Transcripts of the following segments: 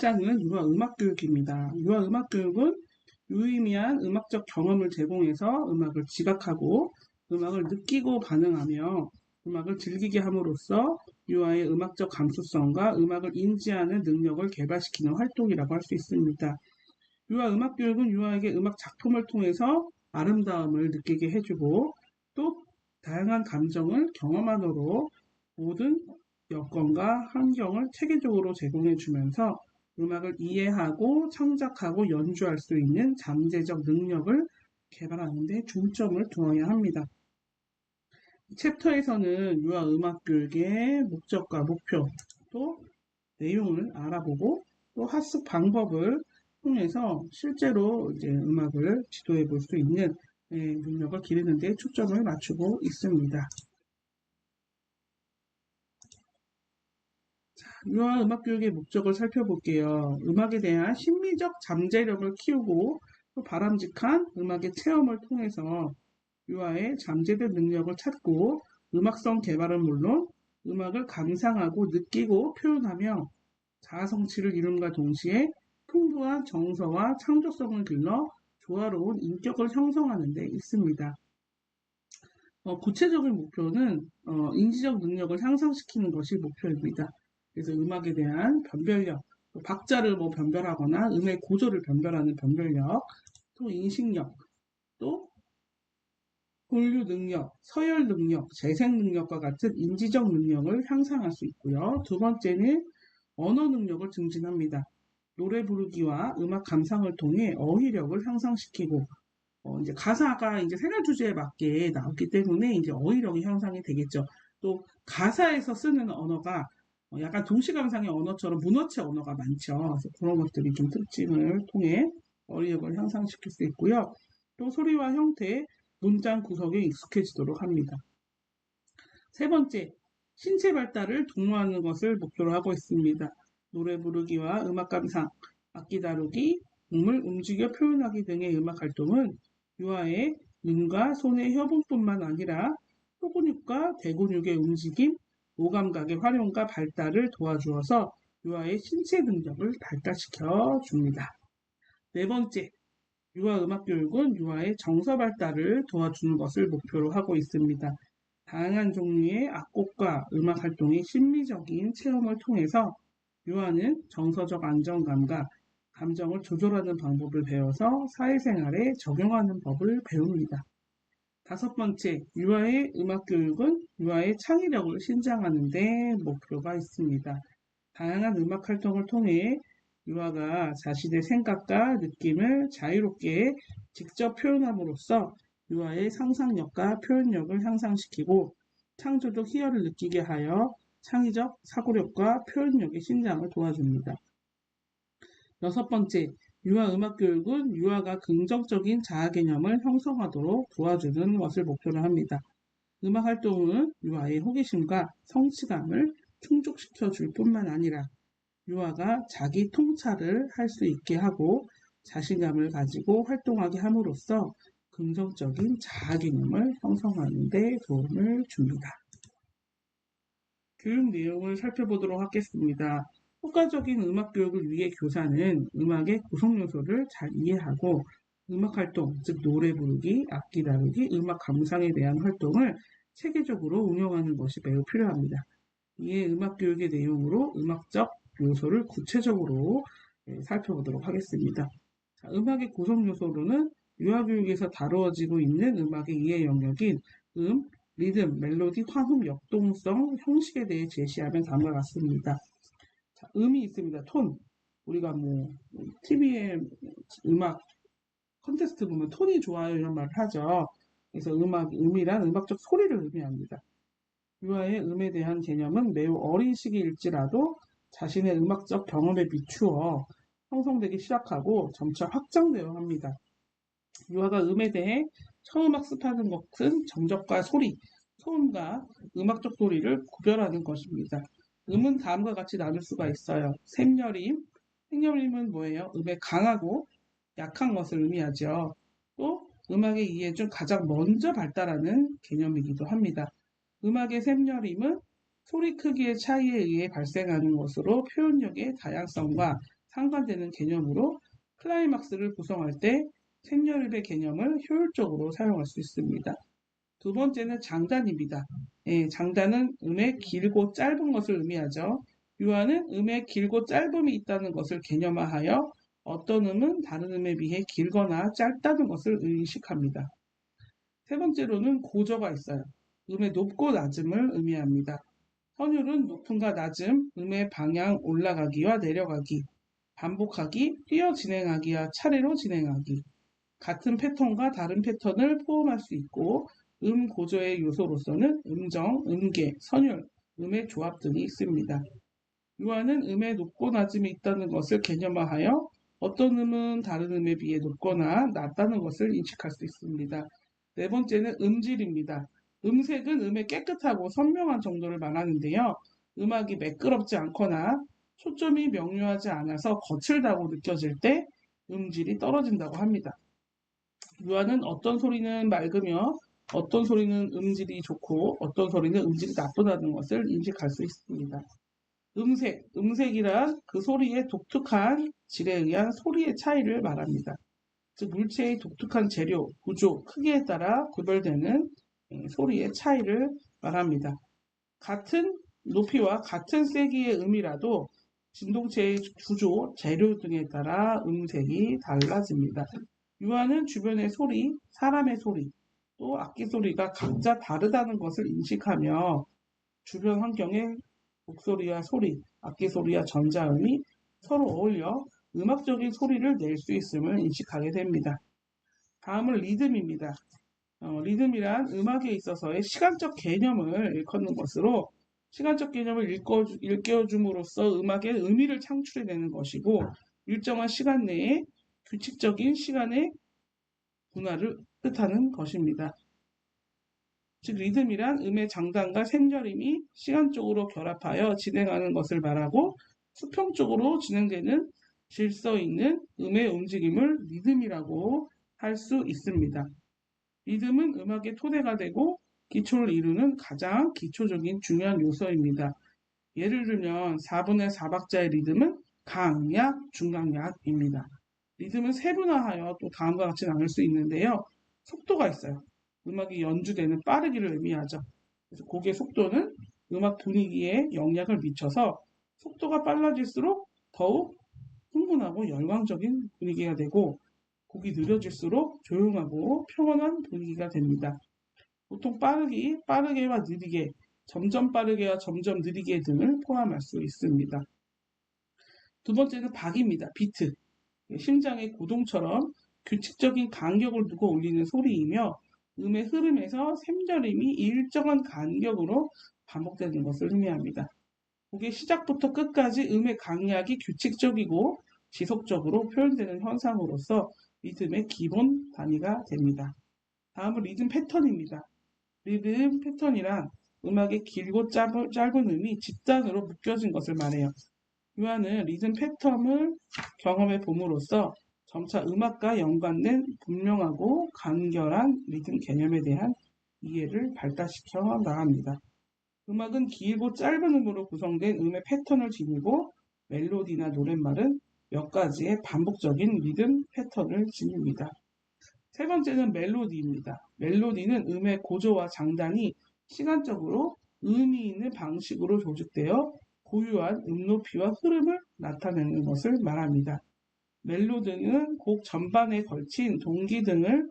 장은 유아 음악 교육입니다. 유아 음악 교육은 유의미한 음악적 경험을 제공해서 음악을 지각하고 음악을 느끼고 반응하며 음악을 즐기게 함으로써 유아의 음악적 감수성과 음악을 인지하는 능력을 개발시키는 활동이라고 할 수 있습니다. 유아 음악 교육은 유아에게 음악 작품을 통해서 아름다움을 느끼게 해주고 또 다양한 감정을 경험하도록 모든 여건과 환경을 체계적으로 제공해 주면서 음악을 이해하고 창작하고 연주할 수 있는 잠재적 능력을 개발하는 데 중점을 두어야 합니다. 챕터에서는 유아 음악 교육의 목적과 목표, 또 내용을 알아보고 또 학습 방법을 통해서 실제로 이제 음악을 지도해 볼 수 있는 네, 능력을 기르는 데 초점을 맞추고 있습니다. 유아 음악 교육의 목적을 살펴볼게요. 음악에 대한 심미적 잠재력을 키우고 또 바람직한 음악의 체험을 통해서 유아의 잠재된 능력을 찾고 음악성 개발은 물론 음악을 감상하고 느끼고 표현하며 자아 성취를 이룸과 동시에 풍부한 정서와 창조성을 길러 조화로운 인격을 형성하는 데 있습니다. 어, 구체적인 목표는 어, 인지적 능력을 향상시키는 것이 목표입니다. 그래서 음악에 대한 변별력, 박자를 뭐 변별하거나 음의 고조를 변별하는 변별력, 또 인식력, 또 본류 능력, 서열 능력, 재생 능력과 같은 인지적 능력을 향상할 수 있고요. 두 번째는 언어 능력을 증진합니다. 노래 부르기와 음악 감상을 통해 어휘력을 향상시키고 어, 이제 가사가 이제 생활 주제에 맞게 나왔기 때문에 이제 어휘력이 향상이 되겠죠. 또 가사에서 쓰는 언어가 어, 약간 동시감상의 언어처럼 문어체 언어가 많죠. 그래서 그런 것들이 좀 특징을 통해 어휘력을 향상시킬 수 있고요. 또 소리와 형태, 문장 구성에 익숙해지도록 합니다. 세 번째, 신체 발달을 독려하는 것을 목표로 하고 있습니다. 노래 부르기와 음악 감상, 악기 다루기, 몸을 움직여 표현하기 등의 음악 활동은 유아의 눈과 손의 협응뿐만 아니라 소근육과 대근육의 움직임, 오감각의 활용과 발달을 도와주어서 유아의 신체 능력을 발달시켜 줍니다. 네 번째, 유아 음악 교육은 유아의 정서 발달을 도와주는 것을 목표로 하고 있습니다. 다양한 종류의 악곡과 음악 활동의 심리적인 체험을 통해서 유아는 정서적 안정감과 감정을 조절하는 방법을 배워서 사회생활에 적용하는 법을 배웁니다. 다섯 번째, 유아의 음악 교육은 유아의 창의력을 신장하는 데 목표가 있습니다. 다양한 음악 활동을 통해 유아가 자신의 생각과 느낌을 자유롭게 직접 표현함으로써 유아의 상상력과 표현력을 향상시키고 창조적 희열을 느끼게 하여 창의적 사고력과 표현력의 신장을 도와줍니다. 여섯 번째, 유아 음악 교육은 유아가 긍정적인 자아 개념을 형성하도록 도와주는 것을 목표로 합니다. 음악 활동은 유아의 호기심과 성취감을 충족시켜 줄 뿐만 아니라 유아가 자기 통찰을 할 수 있게 하고 자신감을 가지고 활동하게 함으로써 긍정적인 자아 개념을 형성하는 데 도움을 줍니다. 교육 내용을 살펴보도록 하겠습니다. 효과적인 음악 교육을 위해 교사는 음악의 구성 요소를 잘 이해하고 음악 활동, 즉 노래 부르기, 악기 다루기, 음악 감상에 대한 활동을 체계적으로 운영하는 것이 매우 필요합니다. 이에 음악 교육의 내용으로 음악적 요소를 구체적으로 예, 살펴보도록 하겠습니다. 자, 음악의 구성 요소로는 유아교육에서 다루어지고 있는 음악의 이해 영역인 음, 리듬, 멜로디, 화음, 역동성, 형식에 대해 제시하면 다음과 같습니다. 자, 음이 있습니다. 톤. 우리가 뭐 TV에 음악 컨테스트 보면 톤이 좋아요 이런 말을 하죠. 그래서 음악, 음이란 음악적 소리를 의미합니다. 유아의 음에 대한 개념은 매우 어린 시기일지라도 자신의 음악적 경험에 비추어 형성되기 시작하고 점차 확장되어 합니다. 유아가 음에 대해 처음 학습하는 것은 정적과 소리, 소음과 음악적 소리를 구별하는 것입니다. 음은 다음과 같이 나눌 수가 있어요. 샘여림, 생여림은 뭐예요? 음에 강하고 약한 것을 의미하죠. 또 음악의 이해 중 가장 먼저 발달하는 개념이기도 합니다. 음악의 샘여림은 소리 크기의 차이에 의해 발생하는 것으로 표현력의 다양성과 상관되는 개념으로 클라이막스를 구성할 때 생렬입의 개념을 효율적으로 사용할 수 있습니다. 두 번째는 장단입니다. 예, 장단은 음의 길고 짧은 것을 의미하죠. 유아는 음의 길고 짧음이 있다는 것을 개념화하여 어떤 음은 다른 음에 비해 길거나 짧다는 것을 인식합니다. 세 번째로는 고저가 있어요. 음의 높고 낮음을 의미합니다. 선율은 높음과 낮음, 음의 방향 올라가기와 내려가기, 반복하기, 뛰어 진행하기와 차례로 진행하기, 같은 패턴과 다른 패턴을 포함할 수 있고 음 고저의 요소로서는 음정, 음계, 선율, 음의 조합 등이 있습니다. 유아는 음의 높고 낮음이 있다는 것을 개념화하여 어떤 음은 다른 음에 비해 높거나 낮다는 것을 인식할 수 있습니다. 네 번째는 음질입니다. 음색은 음의 깨끗하고 선명한 정도를 말하는데요. 음악이 매끄럽지 않거나 초점이 명료하지 않아서 거칠다고 느껴질 때 음질이 떨어진다고 합니다. 유아는 어떤 소리는 맑으며 어떤 소리는 음질이 좋고 어떤 소리는 음질이 나쁘다는 것을 인식할 수 있습니다. 음색, 음색이란 그 소리의 독특한 질에 의한 소리의 차이를 말합니다. 즉 물체의 독특한 재료, 구조, 크기에 따라 구별되는 예, 소리의 차이를 말합니다. 같은 높이와 같은 세기의 음이라도 진동체의 구조, 재료 등에 따라 음색이 달라집니다. 유아는 주변의 소리, 사람의 소리, 또 악기 소리가 각자 다르다는 것을 인식하며 주변 환경의 목소리와 소리, 악기 소리와 전자음이 서로 어울려 음악적인 소리를 낼 수 있음을 인식하게 됩니다. 다음은 리듬입니다. 어, 리듬이란 음악에 있어서의 시간적 개념을 일컫는 것으로 시간적 개념을 일깨워, 일깨워줌으로써 음악의 의미를 창출해내는 것이고 일정한 시간 내에 규칙적인 시간의 분할을 뜻하는 것입니다. 즉 리듬이란 음의 장단과 샘절임이 시간적으로 결합하여 진행하는 것을 말하고 수평적으로 진행되는 질서 있는 음의 움직임을 리듬이라고 할 수 있습니다. 리듬은 음악의 토대가 되고 기초를 이루는 가장 기초적인 중요한 요소입니다. 예를 들면 4분의 4박자의 리듬은 강약, 중강약입니다. 리듬은 세분화하여 또 다음과 같이 나눌 수 있는데요. 속도가 있어요. 음악이 연주되는 빠르기를 의미하죠. 그래서 곡의 속도는 음악 분위기에 영향을 미쳐서 속도가 빨라질수록 더욱 흥분하고 열광적인 분위기가 되고 곡이 느려질수록 조용하고 평온한 분위기가 됩니다. 보통 빠르기, 빠르게와 느리게, 점점 빠르게와 점점 느리게 등을 포함할 수 있습니다. 두 번째는 박입니다. 비트. 심장의 고동처럼 규칙적인 간격을 두고 울리는 소리이며 음의 흐름에서 샘절임이 일정한 간격으로 반복되는 것을 의미합니다. 곡의 시작부터 끝까지 음의 강약이 규칙적이고 지속적으로 표현되는 현상으로서 리듬의 기본 단위가 됩니다. 다음은 리듬 패턴입니다. 리듬 패턴이란 음악의 길고 짧은 음이 집단으로 묶여진 것을 말해요. 유아는 리듬 패턴을 경험해 봄으로써 점차 음악과 연관된 분명하고 간결한 리듬 개념에 대한 이해를 발달시켜 나갑니다. 음악은 길고 짧은 음으로 구성된 음의 패턴을 지니고 멜로디나 노랫말은 몇 가지의 반복적인 리듬 패턴을 지닙니다. 세 번째는 멜로디입니다. 멜로디는 음의 고조와 장단이 시간적으로 의미 있는 방식으로 조직되어 고유한 음높이와 흐름을 나타내는 것을 말합니다. 멜로디는 곡 전반에 걸친 동기 등을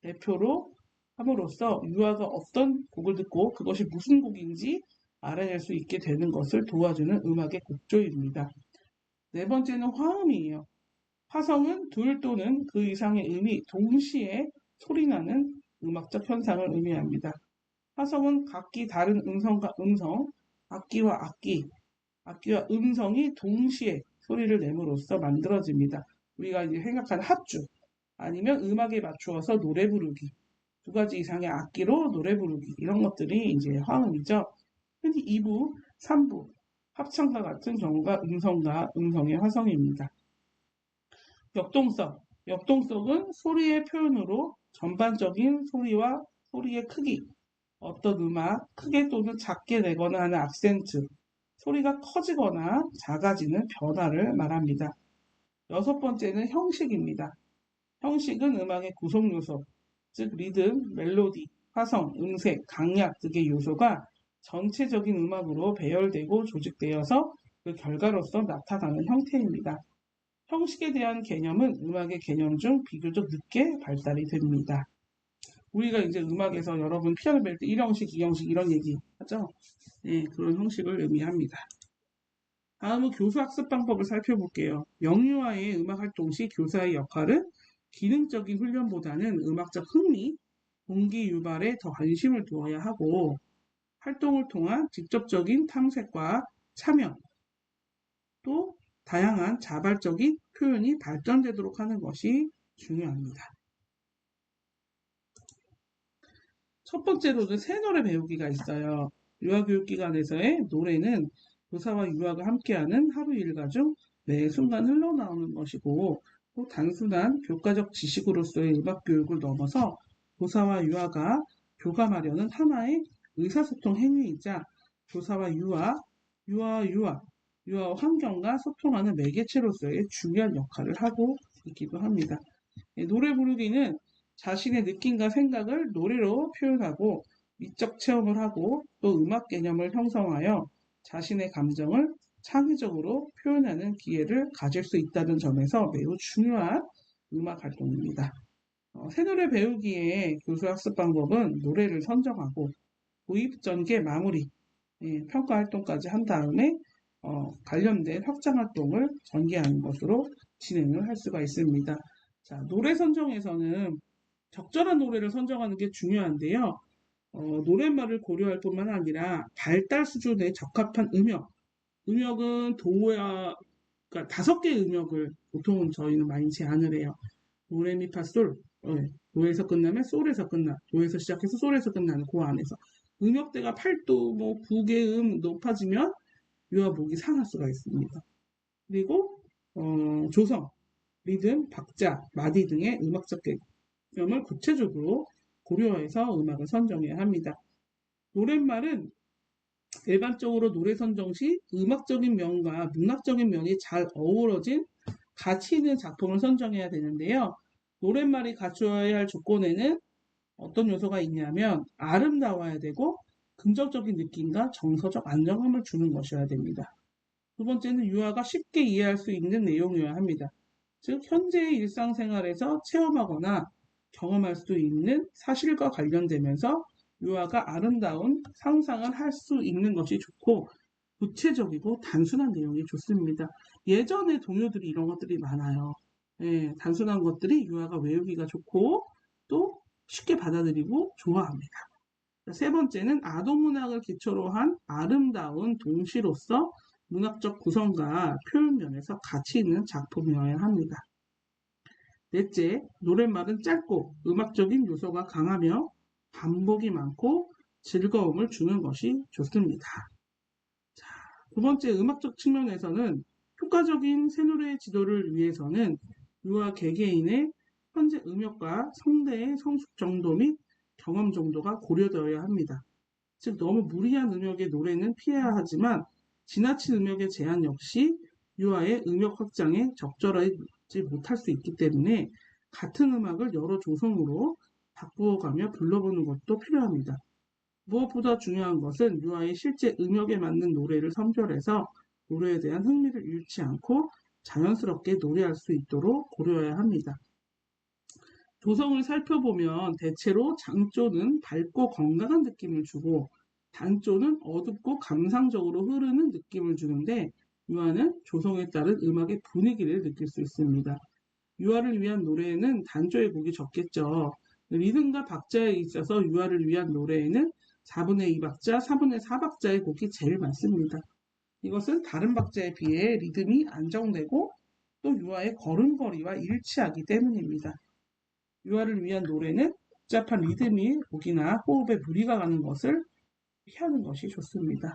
대표로 함으로써 유아가 어떤 곡을 듣고 그것이 무슨 곡인지 알아낼 수 있게 되는 것을 도와주는 음악의 곡조입니다. 네 번째는 화음이에요. 화성은 둘 또는 그 이상의 음이 동시에 소리나는 음악적 현상을 의미합니다. 화성은 각기 다른 음성과 음성, 악기와 악기, 악기와 음성이 동시에 소리를 내므로써 만들어집니다. 우리가 이제 생각하는 합주, 아니면 음악에 맞추어서 노래 부르기, 두 가지 이상의 악기로 노래 부르기, 이런 것들이 이제 화음이죠. 흔히 2부, 3부, 합창과 같은 경우가 음성과 음성의 화성입니다. 역동성, 역동성은 소리의 표현으로 전반적인 소리와 소리의 크기, 어떤 음악, 크게 또는 작게 내거나 하는 악센트, 소리가 커지거나 작아지는 변화를 말합니다. 여섯 번째는 형식입니다. 형식은 음악의 구성 요소, 즉 리듬, 멜로디, 화성, 음색, 강약 등의 요소가 전체적인 음악으로 배열되고 조직되어서 그 결과로서 나타나는 형태입니다. 형식에 대한 개념은 음악의 개념 중 비교적 늦게 발달이 됩니다. 우리가 이제 음악에서 여러분 피아노 때 1형식, 2형식 이런 얘기 하죠? 네, 그런 형식을 의미합니다. 다음은 교수 학습 방법을 살펴볼게요. 영유아의 음악 활동 시 교사의 역할은 기능적인 훈련보다는 음악적 흥미, 동기 유발에 더 관심을 두어야 하고 활동을 통한 직접적인 탐색과 참여, 또 다양한 자발적인 표현이 발전되도록 하는 것이 중요합니다. 첫 번째로는 새 노래 배우기가 있어요. 유아교육기관에서의 노래는 교사와 유아가 함께하는 하루 일과 중 매 순간 흘러나오는 것이고 또 단순한 교과적 지식으로서의 음악 교육을 넘어서 교사와 유아가 교감하려는 하나의 의사소통 행위이자 교사와 유아, 유아와 유아, 유아와 환경과 소통하는 매개체로서의 중요한 역할을 하고 있기도 합니다. 예, 노래 부르기는 자신의 느낌과 생각을 노래로 표현하고 미적 체험을 하고 또 음악 개념을 형성하여 자신의 감정을 창의적으로 표현하는 기회를 가질 수 있다는 점에서 매우 중요한 음악 활동입니다. 어, 새 노래 배우기의 교수 학습 방법은 노래를 선정하고 도입 전개 마무리 예, 평가 활동까지 한 다음에 어, 관련된 확장 활동을 전개하는 것으로 진행을 할 수가 있습니다. 자, 노래 선정에서는 적절한 노래를 선정하는 게 중요한데요. 어, 노랫말을 고려할 뿐만 아니라 발달 수준에 적합한 음역, 음역은 도야 그러니까 다섯 개의 음역을 보통은 저희는 많이 제안을 해요. 도레미파 솔 네. 도에서 끝나면 솔에서 끝나 도에서 시작해서 솔에서 끝나는 그 안에서 음역대가 8도 뭐 9개 음 높아지면 유아목이 상할 수가 있습니다. 그리고 어, 조성, 리듬, 박자, 마디 등의 음악적 개 념을 구체적으로 고려해서 음악을 선정해야 합니다. 노랫말은 일반적으로 노래 선정 시 음악적인 면과 문학적인 면이 잘 어우러진 가치 있는 작품을 선정해야 되는데요. 노랫말이 갖추어야 할 조건에는 어떤 요소가 있냐면 아름다워야 되고 긍정적인 느낌과 정서적 안정감을 주는 것이어야 됩니다. 두 번째는 유아가 쉽게 이해할 수 있는 내용이어야 합니다. 즉 현재의 일상생활에서 체험하거나 경험할 수 있는 사실과 관련되면서 유아가 아름다운 상상을 할 수 있는 것이 좋고 구체적이고 단순한 내용이 좋습니다. 예전에 동요들이 이런 것들이 많아요. 예, 단순한 것들이 유아가 외우기가 좋고 또 쉽게 받아들이고 좋아합니다. 세 번째는 아동문학을 기초로 한 아름다운 동시로서 문학적 구성과 표현 면에서 가치 있는 작품이어야 합니다. 넷째, 노랫말은 짧고 음악적인 요소가 강하며 반복이 많고 즐거움을 주는 것이 좋습니다. 자, 두 번째 음악적 측면에서는 효과적인 새노래 지도를 위해서는 유아 개개인의 현재 음역과 성대의 성숙 정도 및 경험 정도가 고려되어야 합니다. 즉 너무 무리한 음역의 노래는 피해야 하지만 지나친 음역의 제한 역시 유아의 음역 확장에 적절하 지 못할 수 있기 때문에 같은 음악을 여러 조성으로 바꾸어가며 불러보는 것도 필요합니다. 무엇보다 중요한 것은 유아의 실제 음역에 맞는 노래를 선별해서 노래에 대한 흥미를 잃지 않고 자연스럽게 노래할 수 있도록 고려해야 합니다. 조성을 살펴보면 대체로 장조는 밝고 건강한 느낌을 주고 단조는 어둡고 감상적으로 흐르는 느낌을 주는데 유아는 조성에 따른 음악의 분위기를 느낄 수 있습니다. 유아를 위한 노래에는 단조의 곡이 적겠죠. 리듬과 박자에 있어서 유아를 위한 노래에는 4분의 2박자, 4분의 4박자의 곡이 제일 많습니다. 이것은 다른 박자에 비해 리듬이 안정되고 또 유아의 걸음걸이와 일치하기 때문입니다. 유아를 위한 노래는 복잡한 리듬이 곡이나 호흡에 무리가 가는 것을 피하는 것이 좋습니다.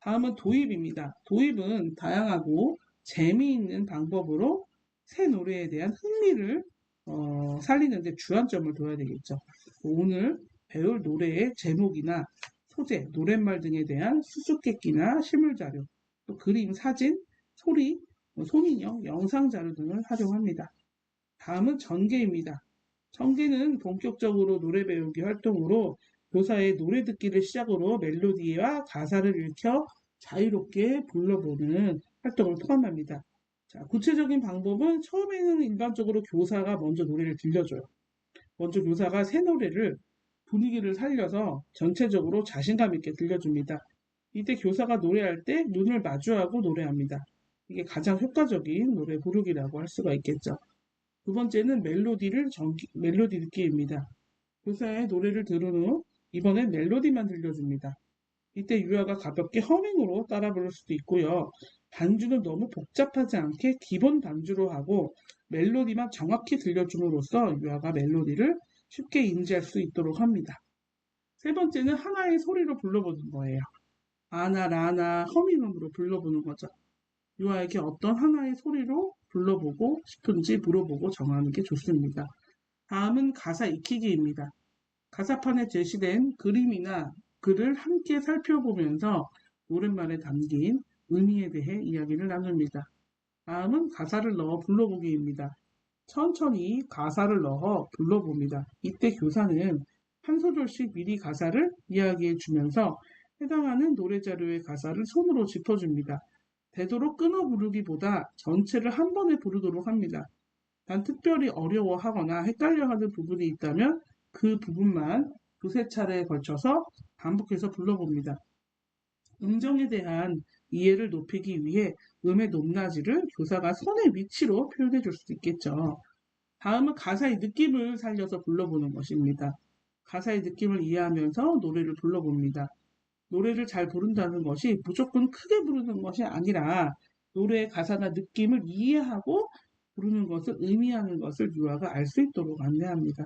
다음은 도입입니다. 도입은 다양하고 재미있는 방법으로 새 노래에 대한 흥미를 어, 살리는데 주안점을 둬야 되겠죠. 오늘 배울 노래의 제목이나 소재, 노랫말 등에 대한 수수께끼나 실물 자료, 또 그림, 사진, 소리, 뭐 소민영, 영상 자료 등을 활용합니다. 다음은 전개입니다. 전개는 본격적으로 노래 배우기 활동으로 교사의 노래 듣기를 시작으로 멜로디와 가사를 읽혀 자유롭게 불러보는 활동을 포함합니다. 자, 구체적인 방법은 처음에는 일반적으로 교사가 먼저 노래를 들려줘요. 먼저 교사가 새 노래를 분위기를 살려서 전체적으로 자신감 있게 들려줍니다. 이때 교사가 노래할 때 눈을 마주하고 노래합니다. 이게 가장 효과적인 노래 부르기라고 할 수가 있겠죠. 두 번째는 멜로디를 전기, 멜로디 듣기입니다. 교사의 노래를 들은 후 이번엔 멜로디만 들려줍니다. 이때 유아가 가볍게 허밍으로 따라 부를 수도 있고요. 반주는 너무 복잡하지 않게 기본 반주로 하고 멜로디만 정확히 들려줌으로써 유아가 멜로디를 쉽게 인지할 수 있도록 합니다. 세 번째는 하나의 소리로 불러보는 거예요. 아나, 라나, 허밍음으로 불러보는 거죠. 유아에게 어떤 하나의 소리로 불러보고 싶은지 물어보고 정하는 게 좋습니다. 다음은 가사 익히기입니다. 가사판에 제시된 그림이나 글을 함께 살펴보면서 노랫말에 담긴 의미에 대해 이야기를 나눕니다. 다음은 가사를 넣어 불러보기입니다. 천천히 가사를 넣어 불러봅니다. 이때 교사는 한 소절씩 미리 가사를 이야기해 주면서 해당하는 노래 자료의 가사를 손으로 짚어줍니다. 되도록 끊어 부르기보다 전체를 한 번에 부르도록 합니다. 단 특별히 어려워하거나 헷갈려하는 부분이 있다면 그 부분만 두세 차례에 걸쳐서 반복해서 불러봅니다. 음정에 대한 이해를 높이기 위해 음의 높낮이를 교사가 손의 위치로 표현해 줄수 있겠죠. 다음은 가사의 느낌을 살려서 불러보는 것입니다. 가사의 느낌을 이해하면서 노래를 불러봅니다. 노래를 잘 부른다는 것이 무조건 크게 부르는 것이 아니라 노래의 가사나 느낌을 이해하고 부르는 것을 의미하는 것을 유아가 알 수 있도록 안내합니다.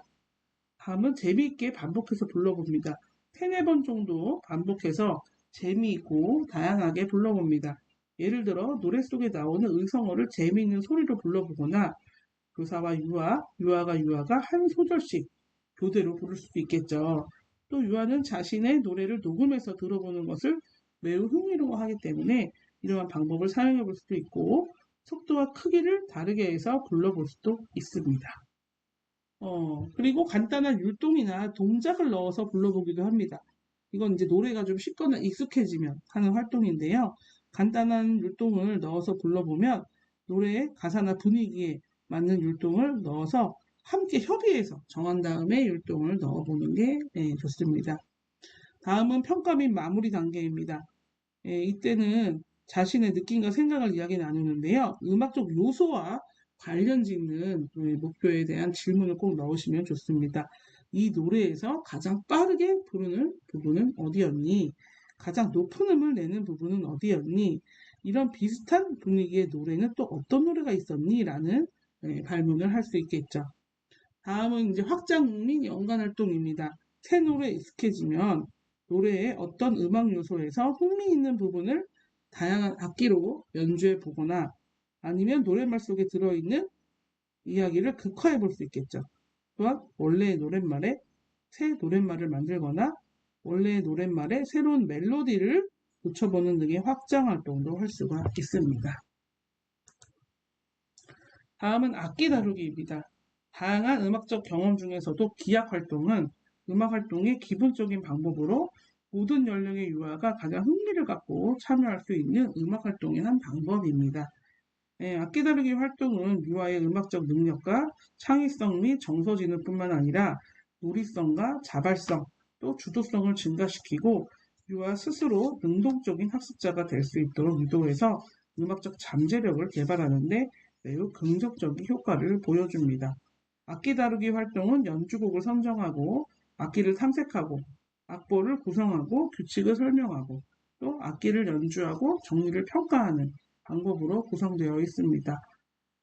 다음은 재미있게 반복해서 불러봅니다. 세네 번 정도 반복해서 재미있고 다양하게 불러봅니다. 예를 들어 노래 속에 나오는 의성어를 재미있는 소리로 불러보거나 교사와 유아, 유아가 유아가 한 소절씩 교대로 부를 수도 있겠죠. 또 유아는 자신의 노래를 녹음해서 들어보는 것을 매우 흥미로워하기 때문에 이러한 방법을 사용해 볼 수도 있고 속도와 크기를 다르게 해서 불러볼 수도 있습니다. 어, 그리고 간단한 율동이나 동작을 넣어서 불러보기도 합니다. 이건 이제 노래가 좀 쉽거나 익숙해지면 하는 활동인데요. 간단한 율동을 넣어서 불러보면 노래의 가사나 분위기에 맞는 율동을 넣어서 함께 협의해서 정한 다음에 율동을 넣어보는 게 네, 좋습니다. 다음은 평가 및 마무리 단계입니다. 예, 이때는 자신의 느낌과 생각을 이야기 나누는데요. 음악적 요소와 관련 짓는 목표에 대한 질문을 꼭 넣으시면 좋습니다. 이 노래에서 가장 빠르게 부르는 부분은 어디였니? 가장 높은 음을 내는 부분은 어디였니? 이런 비슷한 분위기의 노래는 또 어떤 노래가 있었니? 라는 네, 발문을 할 수 있겠죠. 다음은 이제 확장 및 연관 활동입니다. 새 노래에 익숙해지면 노래의 어떤 음악 요소에서 흥미 있는 부분을 다양한 악기로 연주해 보거나 아니면 노랫말 속에 들어있는 이야기를 극화해 볼 수 있겠죠. 또한 원래의 노랫말에 새 노랫말을 만들거나 원래의 노랫말에 새로운 멜로디를 붙여보는 등의 확장 활동도 할 수가 있습니다. 다음은 악기 다루기입니다. 다양한 음악적 경험 중에서도 기악 활동은 음악 활동의 기본적인 방법으로 모든 연령의 유아가 가장 흥미를 갖고 참여할 수 있는 음악 활동의 한 방법입니다. 네, 악기 다루기 활동은 유아의 음악적 능력과 창의성 및 정서 지능 뿐만 아니라 놀이성과 자발성, 또 주도성을 증가시키고 유아 스스로 능동적인 학습자가 될 수 있도록 유도해서 음악적 잠재력을 개발하는데 매우 긍정적인 효과를 보여줍니다. 악기 다루기 활동은 연주곡을 선정하고 악기를 탐색하고 악보를 구성하고 규칙을 설명하고 또 악기를 연주하고 정리를 평가하는 방법으로 구성되어 있습니다.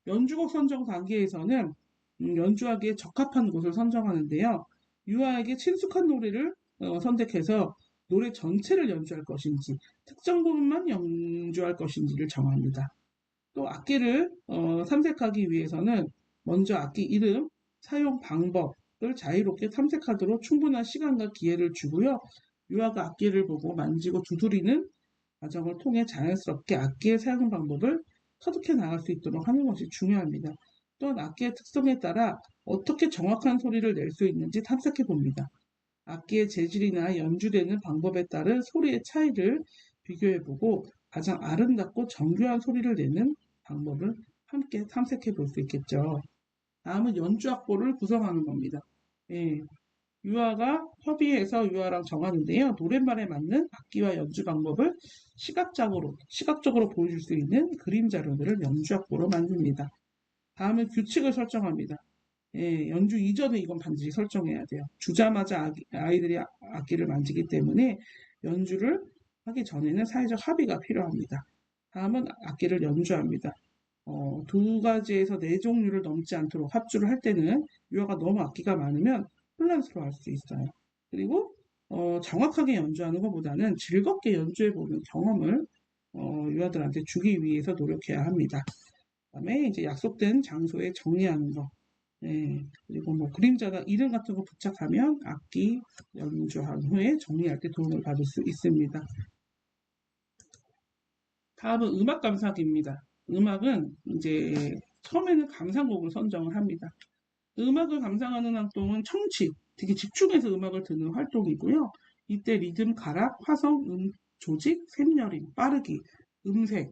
연주곡 선정 단계에서는 음, 연주하기에 적합한 곳을 선정하는데요. 유아에게 친숙한 노래를 어, 선택해서 노래 전체를 연주할 것인지 특정 부분만 연주할 것인지를 정합니다. 또 악기를 어, 탐색하기 위해서는 먼저 악기 이름, 사용 방법을 자유롭게 탐색하도록 충분한 시간과 기회를 주고요. 유아가 악기를 보고 만지고 두드리는 과정을 통해 자연스럽게 악기의 사용 방법을 터득해 나갈 수 있도록 하는 것이 중요합니다. 또한 악기의 특성에 따라 어떻게 정확한 소리를 낼 수 있는지 탐색해 봅니다. 악기의 재질이나 연주되는 방법에 따른 소리의 차이를 비교해 보고 가장 아름답고 정교한 소리를 내는 방법을 함께 탐색해 볼 수 있겠죠. 다음은 연주 악보를 구성하는 겁니다. 예, 유아가 협의해서 유아랑 정하는데요. 노랫말에 맞는 악기와 연주 방법을 시각적으로, 시각적으로 보여줄 수 있는 그림 자료들을 연주 악보로 만듭니다. 다음은 규칙을 설정합니다. 예, 연주 이전에 이건 반드시 설정해야 돼요. 주자마자 아기, 아이들이 아- 악기를 만지기 때문에 연주를 하기 전에는 사회적 합의가 필요합니다. 다음은 악기를 연주합니다. 어, 두 가지에서 네 종류를 넘지 않도록 합주를 할 때는 유아가 너무 악기가 많으면 혼란스러워 할 수 있어요. 그리고 어, 정확하게 연주하는 것보다는 즐겁게 연주해보는 경험을 어, 유아들한테 주기 위해서 노력해야 합니다. 그다음에 이제 약속된 장소에 정리하는 거. 예, 그리고 뭐 그림자나 이름 같은 거 부착하면 악기 연주한 후에 정리할 때 도움을 받을 수 있습니다. 다음은 음악 감상기입니다. 음악은 이제 처음에는 감상곡을 선정을 합니다. 음악을 감상하는 활동은 청취, 되게 집중해서 음악을 듣는 활동이고요. 이때 리듬, 가락, 화성, 음, 조직, 샘여림, 빠르기, 음색,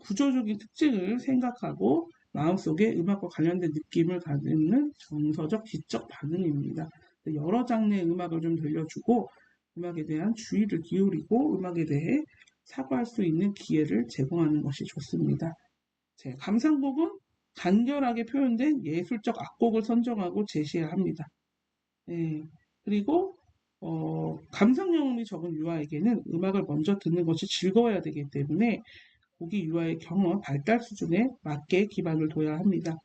구조적인 특징을 생각하고 마음속에 음악과 관련된 느낌을 갖는 정서적 지적 반응입니다. 여러 장르의 음악을 좀 들려주고 음악에 대한 주의를 기울이고 음악에 대해 사고할 수 있는 기회를 제공하는 것이 좋습니다. 제 감상곡은 간결하게 표현된 예술적 악곡을 선정하고 제시해야 합니다. 예, 그리고 어, 감상 경험이 적은 유아에게는 음악을 먼저 듣는 것이 즐거워야 되기 때문에 곡이 유아의 경험 발달 수준에 맞게 기반을 둬야 합니다.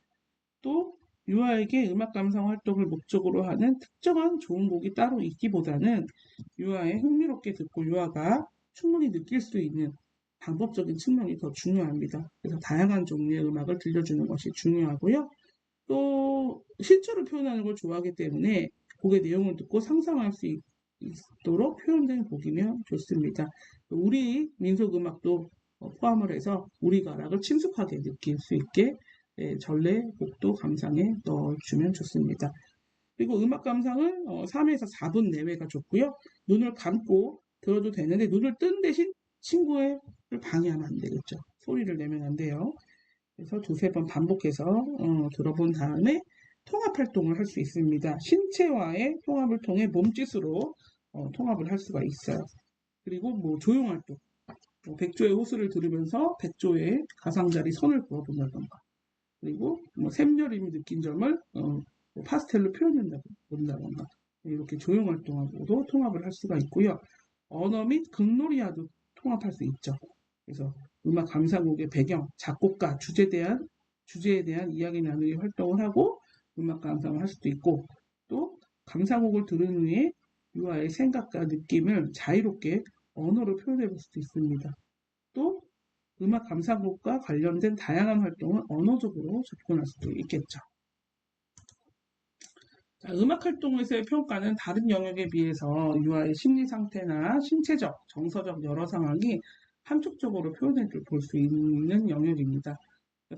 또 유아에게 음악 감상 활동을 목적으로 하는 특정한 좋은 곡이 따로 있기보다는 유아의 흥미롭게 듣고 유아가 충분히 느낄 수 있는 방법적인 측면이 더 중요합니다. 그래서 다양한 종류의 음악을 들려주는 것이 중요하고요. 또 실제로 표현하는 걸 좋아하기 때문에 곡의 내용을 듣고 상상할 수 있- 있도록 표현된 곡이면 좋습니다. 우리 민속 음악도 어, 포함을 해서 우리 가락을 친숙하게 느낄 수 있게 예, 전래 곡도 감상에 넣어주면 좋습니다. 그리고 음악 감상은 어, 3에서 4분 내외가 좋고요. 눈을 감고 들어도 되는데 눈을 뜬 대신 친구의 방해하면 안 되겠죠. 소리를 내면 안 돼요. 그래서 두세 번 반복해서 어, 들어본 다음에 통합 활동을 할 수 있습니다. 신체와의 통합을 통해 몸짓으로 어, 통합을 할 수가 있어요. 그리고 뭐 조용 활동. 뭐 백조의 호수를 들으면서 백조의 가상자리 선을 그어본다던가. 그리고 뭐 샘여림이 느낀 점을 어, 뭐 파스텔로 표현한다던가. 이렇게 조용 활동하고도 통합을 할 수가 있고요. 언어 및 극놀이와도 통합할 수 있죠. 그래서 음악 감상곡의 배경, 작곡가, 주제에 대한 주제에 대한 이야기 나누기 활동을 하고 음악 감상을 할 수도 있고 또 감상곡을 들은 후에 유아의 생각과 느낌을 자유롭게 언어로 표현해 볼 수도 있습니다. 또 음악 감상곡과 관련된 다양한 활동을 언어적으로 접근할 수도 있겠죠. 자, 음악 활동에서의 평가는 다른 영역에 비해서 유아의 심리 상태나 신체적, 정서적 여러 상황이 함축적으로 표현해 볼수 있는 영역입니다.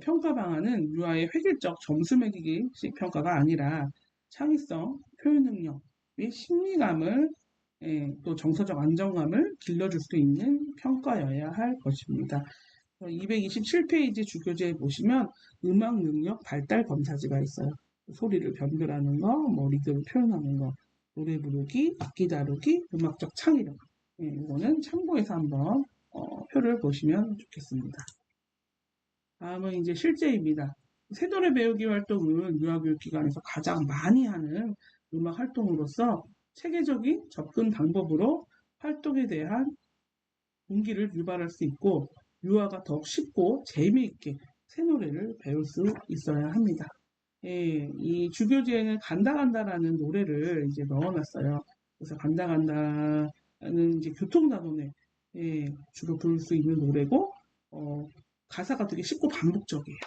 평가 방안은 유아의 획일적 점수 매기기식 평가가 아니라 창의성, 표현 능력 및 심리감을 예, 또 정서적 안정감을 길러줄 수 있는 평가여야 할 것입니다. 227페이지 주교재에 보시면 음악 능력 발달 검사지가 있어요. 소리를 변별하는 거, 뭐 리듬을 표현하는 거, 노래 부르기, 악기 다루기, 음악적 창의력. 예, 이거는 참고해서 한번 어, 표를 보시면 좋겠습니다. 다음은 이제 실제입니다. 새노래 배우기 활동은 유아교육 기관에서 가장 많이 하는 음악 활동으로서 체계적인 접근 방법으로 활동에 대한 동기를 유발할 수 있고 유아가 더욱 쉽고 재미있게 새 노래를 배울 수 있어야 합니다. 예, 이 주교지에는 간다 간다라는 노래를 이제 넣어놨어요. 그래서 간다 간다는 이제 교통단원에 예, 주로 부를 수 있는 노래고 어, 가사가 되게 쉽고 반복적이에요.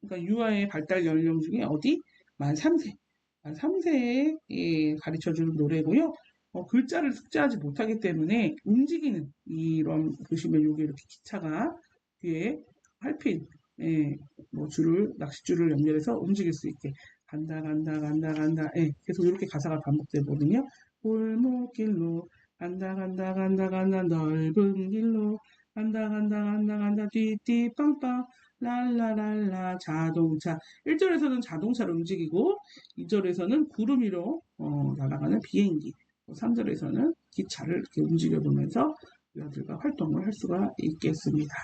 그러니까 유아의 발달 연령 중에 어디 만 3세, 만 3세에 예, 가르쳐주는 노래고요. 어, 글자를 숙지하지 못하기 때문에 움직이는 이런 보시면 여기 이렇게 기차가 뒤에 활핀 예, 뭐 줄을 낚싯줄을 연결해서 움직일 수 있게. 간다 간다 간다 간다. 예, 계속 이렇게 가사가 반복되거든요. 골목길로 간다 간다 간다 간다. 넓은 길로 간다 간다 간다 간다. 띠띠 빵빵. 랄라랄라. 자동차. 1절에서는 자동차를 움직이고 2절에서는 구름 위로 어, 날아가는 비행기. 3절에서는 기차를 이렇게 움직여 보면서 우리들과 활동을 할 수가 있겠습니다.